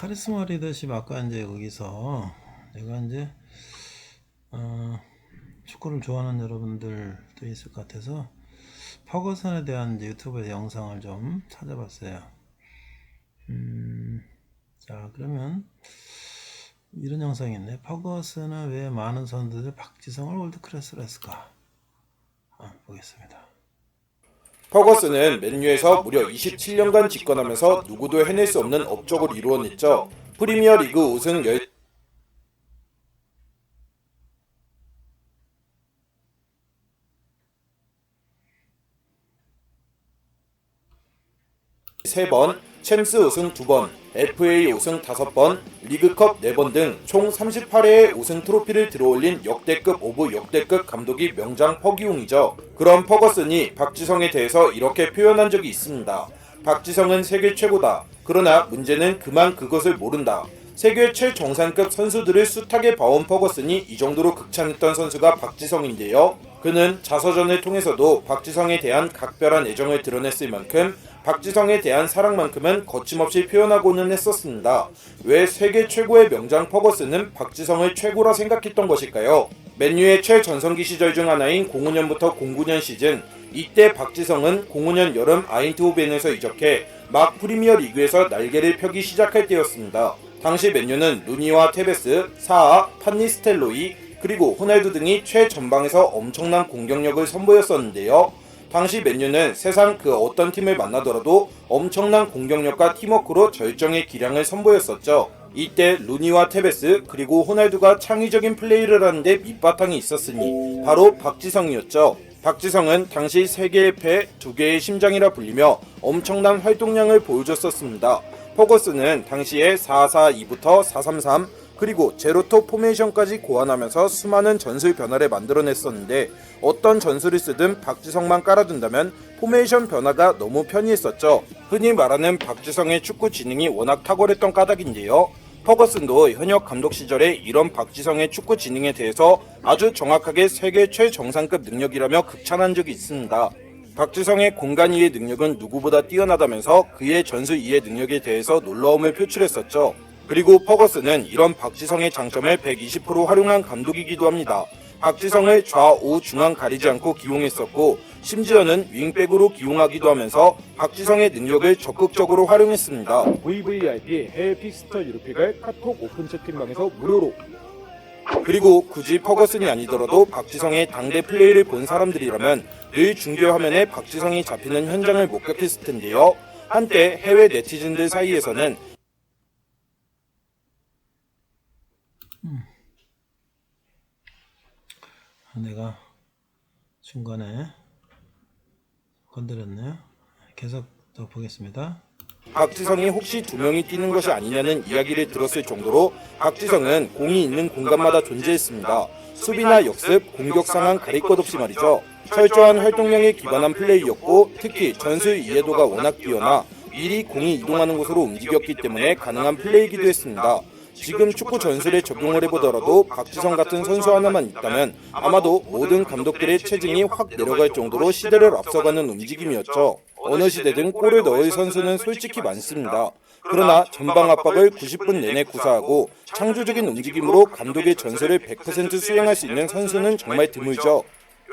카리스마 리더십 아까 이제 거기서 내가 이제 어, 축구를 좋아하는 여러분들도 있을 것 같아서 퍼거슨에 대한 이제 유튜브에 영상을 좀 찾아봤어요. 음, 자 그러면 이런 영상이 있네. 퍼거슨은 왜 많은 선수들이 박지성을 월드 클래스로 했을까? 아, 보겠습니다. 퍼거슨은 맨유에서 무려 27년간 집권하면서 누구도 해낼 수 없는 업적을 이루어냈죠. 프리미어 리그 우승 13번, 챔스 우승 2번, FA 우승 5번, 리그컵 4번 등 총 38회의 우승 트로피를 들어올린 역대급 오브 역대급 감독이 명장 퍼기용이죠. 그런 퍼거슨이 박지성에 대해서 이렇게 표현한 적이 있습니다. 박지성은 세계 최고다. 그러나 문제는 그만 그것을 모른다. 세계 최정상급 선수들을 숱하게 봐온 퍼거슨이 이 정도로 극찬했던 선수가 박지성인데요. 그는 자서전을 통해서도 박지성에 대한 각별한 애정을 드러냈을 만큼 박지성에 대한 사랑만큼은 거침없이 표현하고는 했었습니다. 왜 세계 최고의 명장 퍼거슨은 박지성을 최고라 생각했던 것일까요? 맨유의 최전성기 시절 중 하나인 05년부터 09년 시즌 이때 박지성은 05년 여름 아인트호벤에서 이적해 막 프리미어 리그에서 날개를 펴기 시작할 때였습니다. 당시 맨유는 루니와 테베스, 사아, 판니스텔로이 그리고 호날두 등이 최전방에서 엄청난 공격력을 선보였었는데요. 당시 맨유는 세상 그 어떤 팀을 만나더라도 엄청난 공격력과 팀워크로 절정의 기량을 선보였었죠. 이때 루니와 테베스 그리고 호날두가 창의적인 플레이를 하는데 밑바탕이 있었으니 바로 박지성이었죠. 박지성은 당시 세계의 폐, 두 개의 심장이라 불리며 엄청난 활동량을 보여줬었습니다. 포거스는 당시에 442부터 433 그리고 제로톱 포메이션까지 고안하면서 수많은 전술 변화를 만들어냈었는데 어떤 전술을 쓰든 박지성만 깔아둔다면 포메이션 변화가 너무 편리했었죠. 흔히 말하는 박지성의 축구 지능이 워낙 탁월했던 까닭인데요. 퍼거슨도 현역 감독 시절에 이런 박지성의 축구 지능에 대해서 아주 정확하게 세계 최정상급 능력이라며 극찬한 적이 있습니다. 박지성의 공간 이해 능력은 누구보다 뛰어나다면서 그의 전술 이해 능력에 대해서 놀라움을 표출했었죠. 그리고 퍼거슨은 이런 박지성의 장점을 120% 활용한 감독이기도 합니다. 박지성을 좌우 중앙 가리지 않고 기용했었고 심지어는 윙백으로 기용하기도 하면서 박지성의 능력을 적극적으로 활용했습니다. VVIP 해외 픽스터 유로픽을 카톡 오픈 채팅방에서 무료로 그리고 굳이 퍼거슨이 아니더라도 박지성의 당대 플레이를 본 사람들이라면 늘 중계 화면에 박지성이 잡히는 현장을 목격했을 텐데요. 한때 해외 네티즌들 사이에서는 내가 중간에 건드렸네요. 계속 더 보겠습니다. 박지성이 혹시 두 명이 뛰는 것이 아니냐는 이야기를 들었을 정도로 박지성은 공이 있는 공간마다 존재했습니다. 수비나 역습, 공격 상황 가릴 것 없이 말이죠. 철저한 활동량에 기반한 플레이였고 특히 전술 이해도가 워낙 뛰어나 미리 공이 이동하는 곳으로 움직였기 때문에 가능한 플레이이기도 했습니다. 지금 축구 전술에 적용을 해보더라도 박지성 같은 선수 하나만 있다면 아마도 모든 감독들의 체증이 확 내려갈 정도로 시대를 앞서가는 움직임이었죠. 어느 시대든 골을 넣을 선수는 솔직히 많습니다. 그러나 전방 압박을 90분 내내 구사하고 창조적인 움직임으로 감독의 전술을 100% 수행할 수 있는 선수는 정말 드물죠.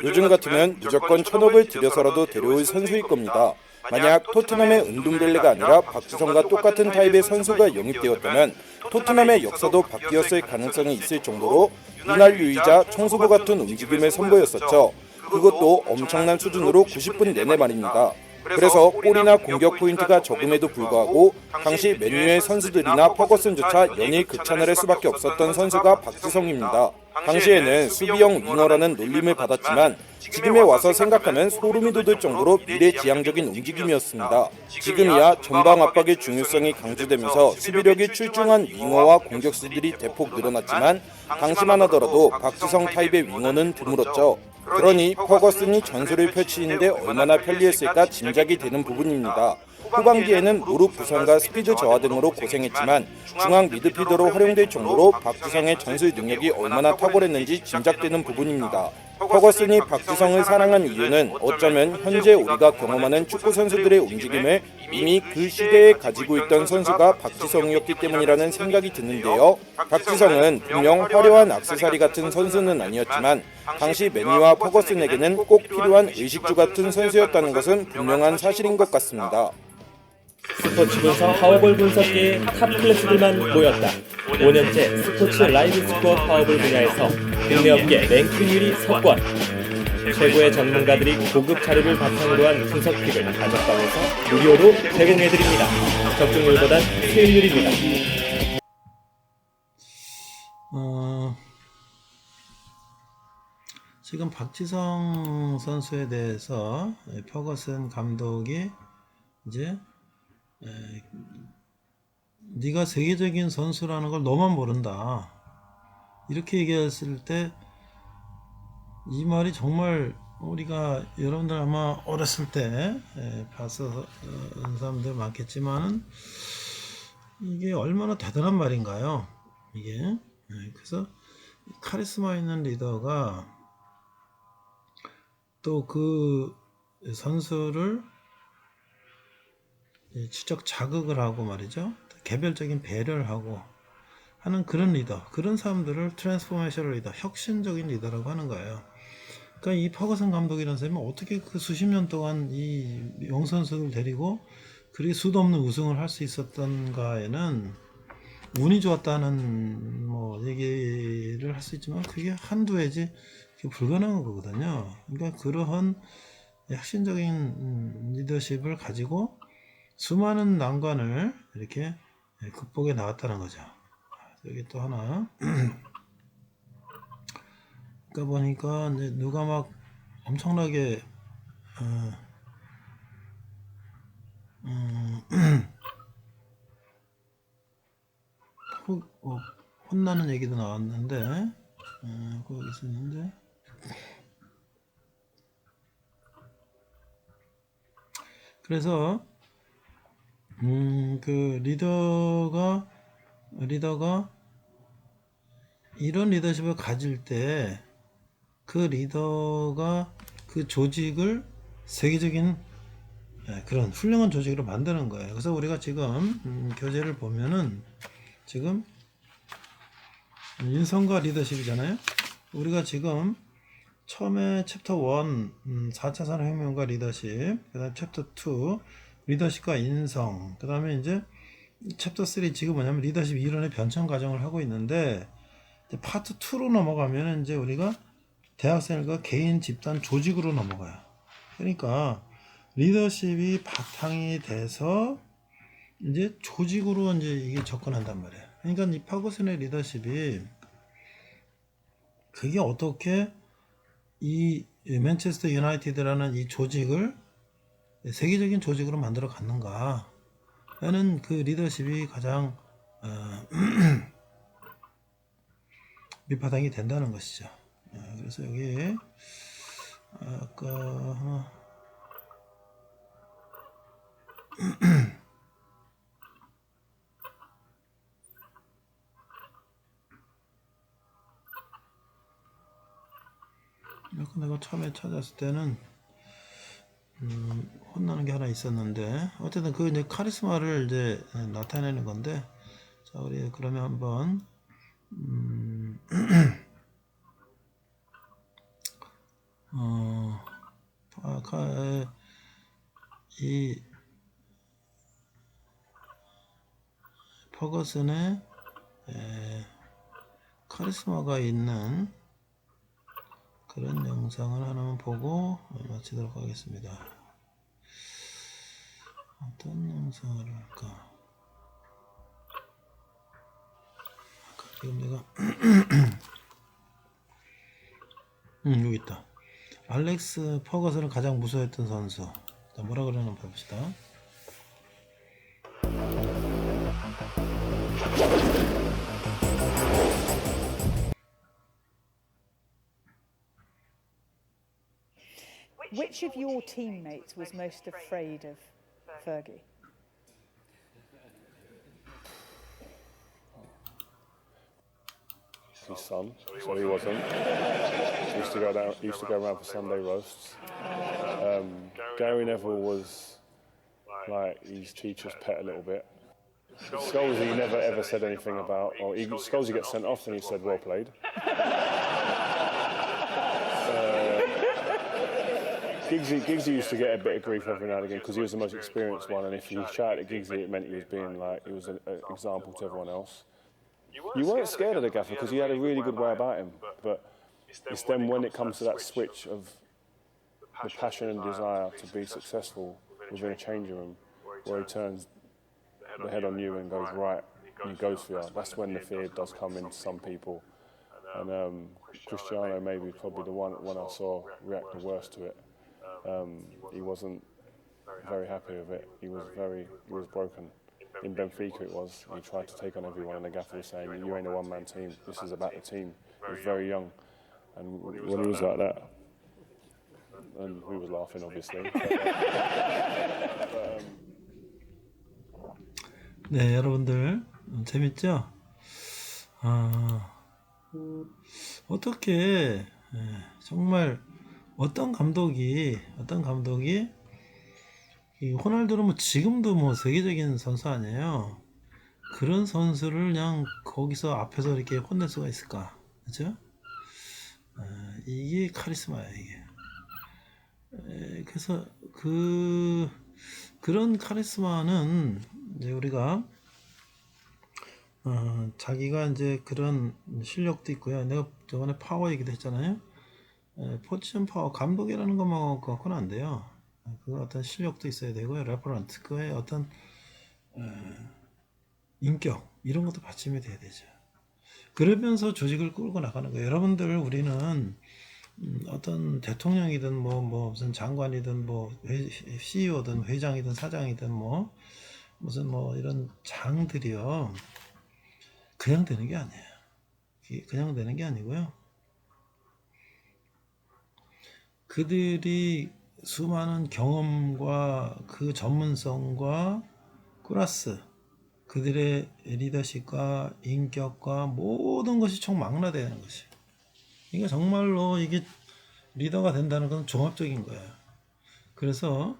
요즘 같으면 무조건 천억을 들여서라도 데려올 선수일 겁니다. 만약 토트넘의 은둔벨레가 아니라 박지성과 똑같은 타입의 선수가 영입되었다면 토트넘의 역사도 바뀌었을 가능성이 있을 정도로 이날 유이자 청소부 같은 움직임을 선보였었죠. 그것도 엄청난 수준으로 90분 내내 말입니다. 그래서 골이나 공격 포인트가 적음에도 불구하고 당시 맨유의 선수들이나 퍼거슨조차 연일 극찬을 할 수밖에 없었던 선수가 박지성입니다. 당시에는 수비형 윙어라는 놀림을 받았지만 지금에 와서 생각하면 소름이 돋을 정도로 미래지향적인 움직임이었습니다. 지금이야 전방 압박의 중요성이 강조되면서 수비력이 출중한 윙어와 공격수들이 대폭 늘어났지만 당시만 하더라도 박지성 타입의 윙어는 드물었죠. 그러니 퍼거슨이 전술을 펼치는데 얼마나 편리했을까 짐작이 되는 부분입니다. 후반기에는 무릎 부상과 스피드 저하 등으로 고생했지만 중앙 미드필더로 활용될 정도로 박지성의 전술 능력이 얼마나 탁월했는지 짐작되는 부분입니다. 퍼거슨이 박지성을 사랑한 이유는 어쩌면 현재 우리가 경험하는 축구 선수들의 움직임을 이미 그 시대에 가지고 있던 선수가 박지성이었기 때문이라는 생각이 드는데요. 박지성은 분명 화려한 악세사리 같은 선수는 아니었지만 당시 맨유와 퍼거슨에게는 꼭 필요한 의식주 같은 선수였다는 것은 분명한 사실인 것 같습니다. 스포츠 분석 파워볼 분석계의 탑 클래스들만 모였다. 5년째 스포츠 라이브 스코어 파워볼 분야에서 국내 업계 랭킹 1위 석권. 최고의 전문가들이 고급 자료를 바탕으로 한 분석픽을 가족방에서 무료로 제공해드립니다. 적중률보단 수익률입니다. 어, 지금 박지성 선수에 대해서 예, 퍼거슨 감독이 이제 에, 네가 세계적인 선수라는 걸 너만 모른다. 이렇게 얘기했을 때 이 말이 정말 우리가 여러분들 아마 어렸을 때 에, 봐서 어, 사람들 많겠지만은 이게 얼마나 대단한 말인가요? 이게 네, 그래서 카리스마 있는 리더가 또 그 선수를 이 지적 자극을 하고 말이죠. 개별적인 배려를 하고 하는 그런 리더, 그런 사람들을 트랜스포메이션 리더, 혁신적인 리더라고 하는 거예요. 그러니까 이 퍼거슨 감독이라는 사람이 어떻게 그 수십 년 동안 이 영선수를 데리고 그리 수도 없는 우승을 할 수 있었던가에는 운이 좋았다는 뭐 얘기를 할 수 있지만 그게 한두 해지 그게 불가능한 거거든요. 그러니까 그러한 혁신적인 음, 리더십을 가지고 수많은 난관을 이렇게 극복해 나왔다는 거죠. 여기 또 하나. 그러니까 보니까 누가 막 엄청나게 어, 음, 호, 어, 혼나는 얘기도 나왔는데 어, 거기 있었는데 그래서 음, 그 리더가 리더가 이런 리더십을 가질 때 그 리더가 그 조직을 세계적인 예, 그런 훌륭한 조직으로 만드는 거예요. 그래서 우리가 지금 음, 교재를 보면은 지금 인성과 리더십이잖아요. 우리가 지금 처음에 챕터 1 음, 4차 산업혁명과 리더십, 그 다음 챕터 2 리더십과 인성, 그 다음에 이제 챕터 3 지금 뭐냐면 리더십 이론의 변천 과정을 하고 있는데 파트 2로 넘어가면 이제 우리가 대학생과 개인, 집단, 조직으로 넘어가요. 그러니까 리더십이 바탕이 돼서 이제 조직으로 이제 이게 접근한단 말이에요. 그러니까 이 파고슨의 리더십이 그게 어떻게 이 맨체스터 유나이티드라는 이 조직을 세계적인 조직으로 만들어 갔는가 하는 그 리더십이 가장 어, 밑바탕이 된다는 것이죠. 어, 그래서 여기 아까 하나 아까 내가 처음에 찾았을 때는 음, 혼나는 게 하나 있었는데 어쨌든 그 이제 카리스마를 이제 나타내는 건데 자 우리 그러면 한번 음, 어, 아, 카, 이 퍼거슨의 에, 카리스마가 있는 그런 영상을 하나만 보고 마치도록 하겠습니다. 어떤 영상을 할까? 아까 지금 내가 음 여기 있다. 알렉스 퍼거슨을 가장 무서워했던 선수. 자, 뭐라 그러나 봅시다. Which of your teammates was most afraid of Fergie? his son, so he wasn't. He used to go down. He used to go around for Sunday roasts. Um, Gary Neville was like his teacher's pet a little bit. Scholesy never ever said anything about, or he, Scholesy gets sent off and he said, well played. Giggsy, Giggsy used to get a bit of grief every now and again because he was the most experienced one, and if you shouted at Giggsy, it meant he was being like, he was an example to everyone else. You weren't scared of the gaffer because he had a really good way about him, but it's then when it comes to that switch of the passion and desire to be successful within a changing room, where he turns the head on you and goes right, and he goes for you. That's when the fear does come in some people. And um, Cristiano maybe probably the one one I saw react the worst to it Um, he wasn't very happy with it. He was very he was broken. In Benfica it was. He tried to take on everyone, and the gaffer was saying, "You ain't a one-man team. This is about the team." He was very young, and when he was like that, and we was laughing obviously. 네, 여러분들 음, 재밌죠? 아, 어떻게 예, 정말 어떤 감독이 어떤 감독이 이 호날두는 뭐 지금도 뭐 세계적인 선수 아니에요. 그런 선수를 그냥 거기서 앞에서 이렇게 혼낼 수가 있을까? 그죠? 아, 이게 카리스마야 이게. 에, 그래서 그 그런 카리스마는 이제 우리가 어, 자기가 이제 그런 실력도 있고요. 내가 저번에 파워 얘기도 했잖아요. 에, 포지션 파워 감독이라는 것만 갖고는 안 돼요. 그 어떤 실력도 있어야 되고요. 레퍼런트 그의 어떤 에, 인격 이런 것도 받침이 돼야 되죠. 그러면서 조직을 끌고 나가는 거예요. 여러분들 우리는 음, 어떤 대통령이든 뭐, 뭐 무슨 장관이든 뭐 회, CEO든 회장이든 사장이든 뭐 무슨 뭐 이런 장들이요 그냥 되는 게 아니에요. 그냥 되는 게 아니고요. 그들이 수많은 경험과 그 전문성과 플러스 그들의 리더십과 인격과 모든 것이 총망라되는 것이. 이게 정말로 이게 리더가 된다는 건 종합적인 거예요. 그래서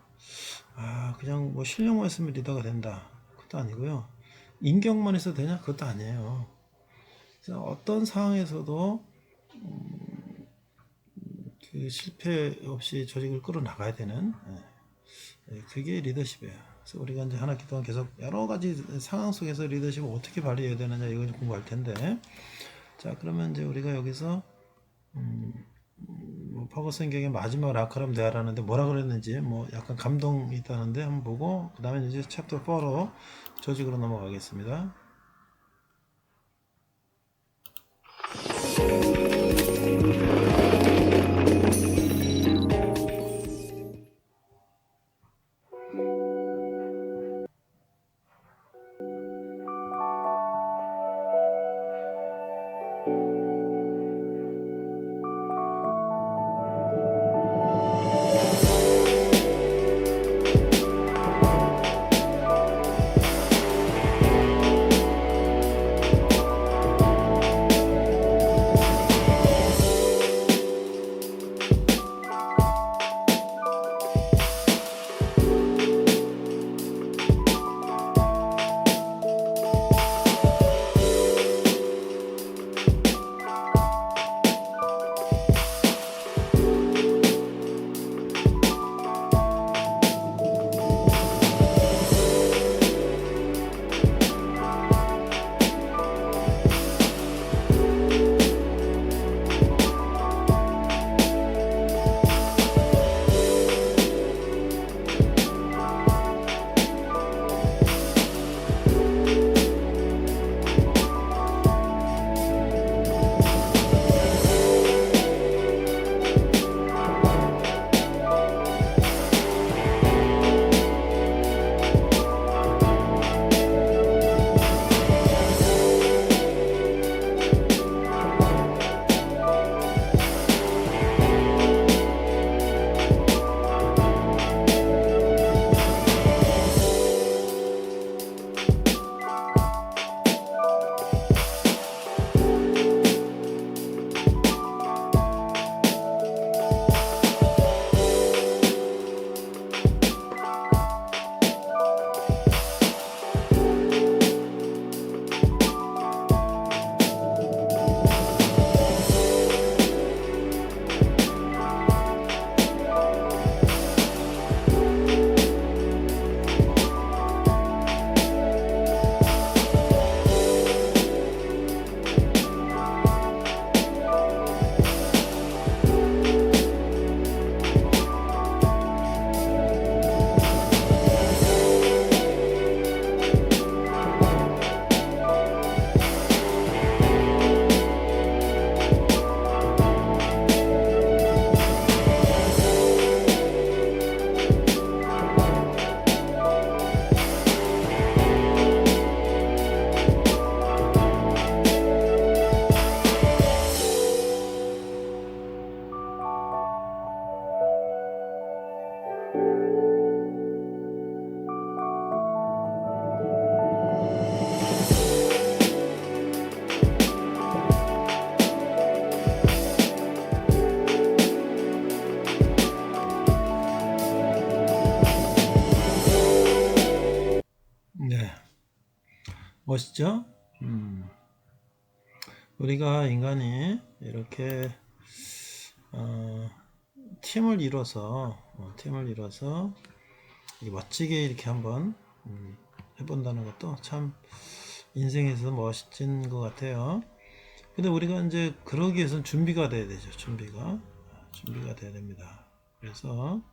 아 그냥 뭐 실력만 있으면 리더가 된다. 그것도 아니고요. 인격만 있어도 되냐? 그것도 아니에요. 그래서 어떤 상황에서도 음, 그 실패 없이 조직을 끌어 나가야 되는 예. 예, 그게 리더십이에요. 그래서 우리가 이제 한 학기 동안 계속 여러 가지 상황 속에서 리더십을 어떻게 발휘해야 되느냐 이걸 공부할 텐데 자 그러면 이제 우리가 여기서 뭐 퍼거슨 경의 마지막 라카람 대화라는데 뭐라 그랬는지 뭐 약간 감동이 있다는데 한번 보고 그 다음에 이제 챕터 4로 조직으로 넘어가겠습니다. 멋있죠? 음. 우리가 인간이 이렇게 어, 팀을 이뤄서 어, 팀을 이뤄서 이 멋지게 이렇게 한번 음, 해본다는 것도 참 인생에서 멋진 것 같아요. 근데 우리가 이제 그러기 위해서는 준비가 돼야 되죠. 준비가 준비가 돼야 됩니다. 그래서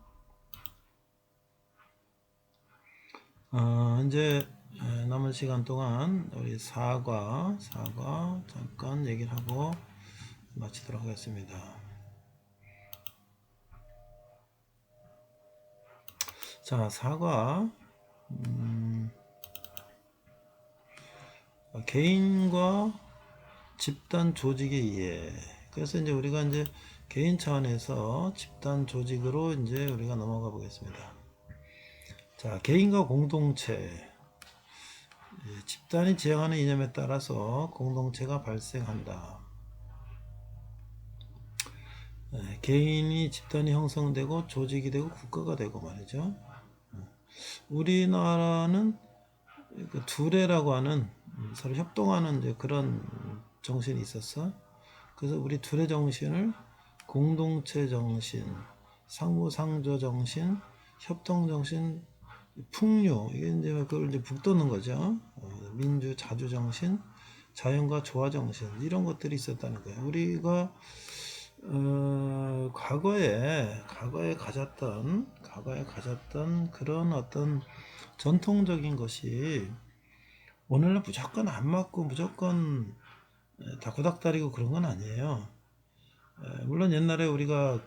어, 이제 에, 남은 시간 동안 우리 사과 사과 잠깐 얘기를 하고 마치도록 하겠습니다. 자 사과 음, 어, 개인과 집단 조직의 이해. 그래서 이제 우리가 이제 개인 차원에서 집단 조직으로 이제 우리가 넘어가 보겠습니다. 자, 개인과 공동체. 예, 집단이 지향하는 이념에 따라서 공동체가 발생한다. 예, 개인이 집단이 형성되고 조직이 되고 국가가 되고 말이죠. 예. 우리나라는 그 두레라고 하는 음, 서로 협동하는 그런 정신이 있었어. 그래서 우리 둘의 정신을 공동체 정신, 상부상조 정신, 협동 정신, 풍요 이게 이제 그걸 이제 북돋는 거죠. 어, 민주 자주 정신, 자연과 조화 정신 이런 것들이 있었다는 거예요. 우리가 어, 과거에 과거에 가졌던 과거에 가졌던 그런 어떤 전통적인 것이 오늘날 무조건 안 맞고 무조건 에, 다 구닥다리고 그런 건 아니에요. 에, 물론 옛날에 우리가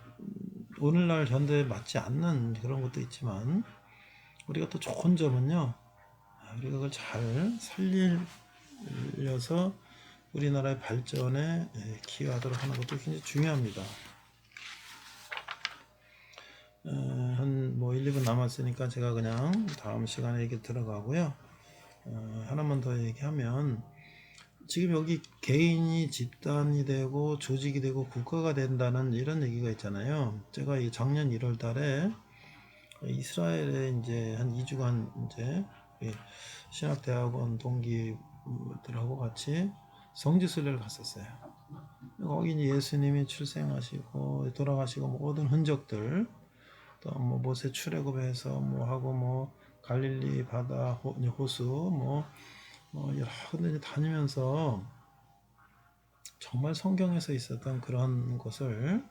오늘날 현대에 맞지 않는 그런 것도 있지만 우리가 또 좋은 점은요. 아, 우리가 그걸 잘 살려서 우리나라의 발전에 에, 기여하도록 하는 것도 굉장히 중요합니다. 한뭐 1, 2분 남았으니까 제가 그냥 다음 시간에 얘기 들어가고요. 어, 하나만 더 얘기하면 지금 여기 개인이 집단이 되고 조직이 되고 국가가 된다는 이런 얘기가 있잖아요. 제가 이 작년 1월 달에 이스라엘에 이제 한 2주간 이제 이 신학대학원 동기들하고 같이 성지순례를 갔었어요. 거기 이제 예수님이 출생하시고 돌아가시고 모든 흔적들 또 뭐 모세 출애굽해서 뭐 하고 뭐 갈릴리 바다 호, 호수 뭐, 뭐 여러 군데 다니면서 정말 성경에서 있었던 그런 것을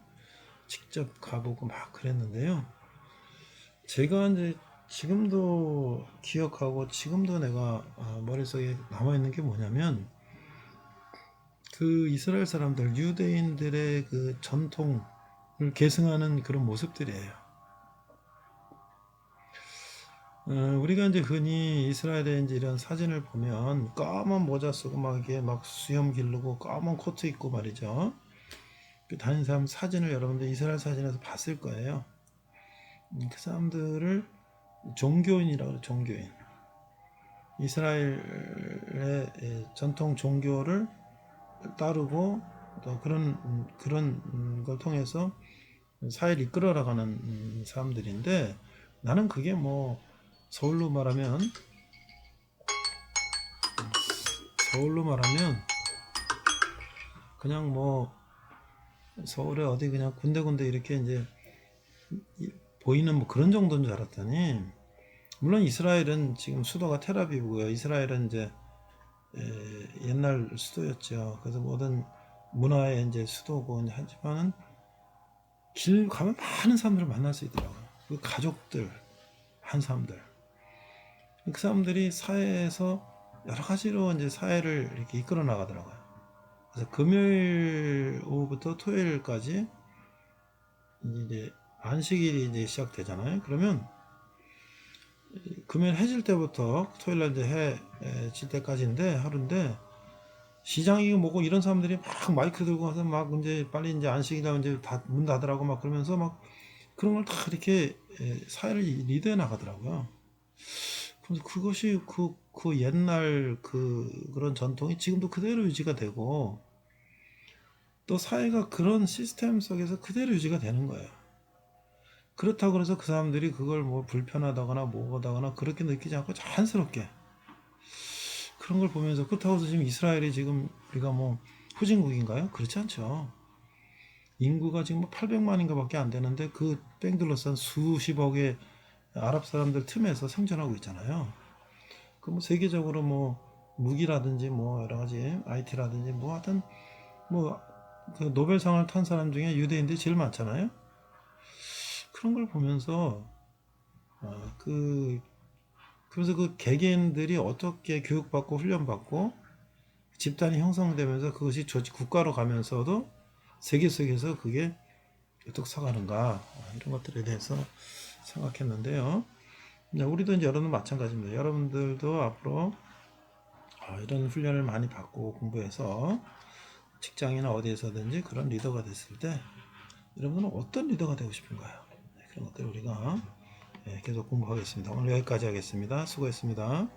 직접 가보고 막 그랬는데요. 제가 이제 지금도 기억하고 지금도 내가 아, 머릿속에 남아있는 게 뭐냐면 그 이스라엘 사람들 유대인들의 그 전통을 계승하는 그런 모습들이에요. 어, 우리가 이제 흔히 이스라엘의 이제 이런 사진을 보면 까만 모자 쓰고 막 이게 막 수염 기르고 까만 코트 입고 말이죠. 그 다니는 사람 사진을 여러분들 이스라엘 사진에서 봤을 거예요. 음, 그 사람들을 종교인이라고 그래요, 종교인. 이스라엘의 예, 전통 종교를 따르고 또 그런 음, 그런 음, 걸 통해서 사회를 이끌어 나가는 음, 사람들인데 나는 그게 뭐 서울로 말하면 서울로 말하면 그냥 뭐 서울에 어디 그냥 군데군데 이렇게 이제 이- 보이는 뭐 그런 정도인 줄 알았더니 물론 이스라엘은 지금 수도가 테라비브고요. 이스라엘은 이제 에, 옛날 수도였죠. 그래서 모든 문화의 이제 수도고 하지만은 길 가면 많은 사람들을 만날 수 있더라고요. 그 가족들, 한 사람들. 그 사람들이 사회에서 여러 가지로 이제 사회를 이렇게 이끌어 나가더라고요. 그래서 금요일 오후부터 토요일까지 이제 안식일이 이제 시작되잖아요. 그러면 금요일 해질 때부터 토요일 날 이제 해 질 때까지인데 하루인데 시장이고 뭐고 이런 사람들이 막 마이크 들고 와서 막 이제 빨리 이제 안식이다 이제 다 문 닫으라고 막 그러면서 막 그런 걸 다 이렇게 에, 사회를 리드해 나가더라고요. 그래서 그것이 그, 그 옛날 그 그런 전통이 지금도 그대로 유지가 되고 또 사회가 그런 시스템 속에서 그대로 유지가 되는 거예요. 그렇다고 그래서 그 사람들이 그걸 뭐 불편하다거나 뭐하다거나 그렇게 느끼지 않고 자연스럽게 그런 걸 보면서 그렇다고 해서 지금 이스라엘이 지금 우리가 뭐 후진국인가요? 그렇지 않죠. 인구가 지금 뭐 800만인가밖에 안 되는데 그뺑 둘러싼 수십억의 아랍 사람들 틈에서 생존하고 있잖아요. 그 뭐 세계적으로 뭐 무기라든지 뭐 여러 가지 IT라든지 뭐 하여튼 뭐 그 노벨상을 탄 사람 중에 유대인들이 제일 많잖아요. 그런 걸 보면서 어, 그 그래서 그 개개인들이 어떻게 교육받고 훈련받고 집단이 형성되면서 그것이 조- 국가로 가면서도 세계 속에서 그게 어떻게 서가는가 이런 것들에 대해서 생각했는데요. 네, 우리도 이제 여러분 마찬가지입니다. 여러분들도 앞으로 아, 이런 훈련을 많이 받고 공부해서 직장이나 어디에서든지 그런 리더가 됐을 때 여러분은 어떤 리더가 되고 싶은가요? 네, 그런 것들 우리가 예, 계속 공부하겠습니다. 오늘 여기까지 하겠습니다. 수고했습니다.